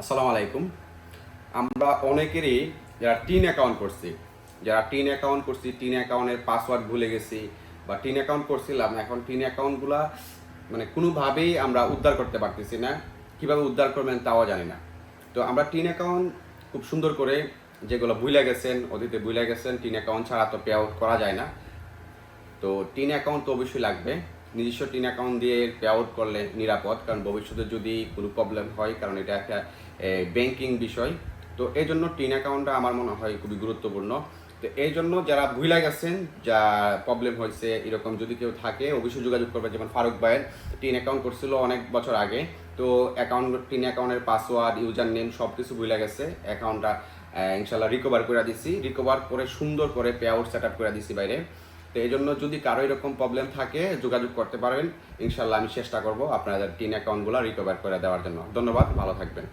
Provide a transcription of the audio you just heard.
আসসালামু আলাইকুম। আমরা অনেকেরই যারা টিন অ্যাকাউন্ট করছি, যারা টিন অ্যাকাউন্ট করছি, টিন অ্যাকাউন্টের পাসওয়ার্ড ভুলে গেছি বা টিন অ্যাকাউন্ট করছিলাম, এখন টিন অ্যাকাউন্টগুলা মানে কোনোভাবেই আমরা উদ্ধার করতে পারতেছি না। কীভাবে উদ্ধার করবেন তাও জানি না। তো আমরা টিন অ্যাকাউন্ট খুব সুন্দর করে যেগুলো ভুলে গেছেন, অতীতে ভুলে গেছেন, টিন অ্যাকাউন্ট ছাড়া তো পে আউট করা যায় না। তো টিন অ্যাকাউন্ট তো অবশ্যই লাগবে। নিজস্ব টিন অ্যাকাউন্ট দিয়ে পে আউট করলে নিরাপদ, কারণ ভবিষ্যতে যদি কোনো প্রবলেম হয়, কারণ এটা একটা ব্যাংকিং বিষয়, তো এই জন্য টিন অ্যাকাউন্টটা আমার মনে হয় খুবই গুরুত্বপূর্ণ। তো এই জন্য যারা ভুলে গেছেন, যা প্রবলেম হয়েছে, এরকম যদি কেউ থাকে, অবশ্যই যোগাযোগ করবে যেমন ফারুক ভাইয়ের টিন অ্যাকাউন্ট করছিল অনেক বছর আগে, তো অ্যাকাউন্ট টিন অ্যাকাউন্টের পাসওয়ার্ড ইউজার নেম সব কিছু ভুলে গেছে। অ্যাকাউন্টটা ইনশাল্লাহ রিকভার করে দিছি। রিকভার করে সুন্দর করে পে আউট সেট আপ করে দিছি বাইরে। তো এই জন্য যদি কারও এরকম প্রবলেম থাকে, যোগাযোগ করতে পারবেন ইনশাল্লাহ আমি চেষ্টা করব আপনাদের টিন অ্যাকাউন্টগুলো রিকভার করে দেওয়ার জন্য। ধন্যবাদ, ভালো থাকবেন।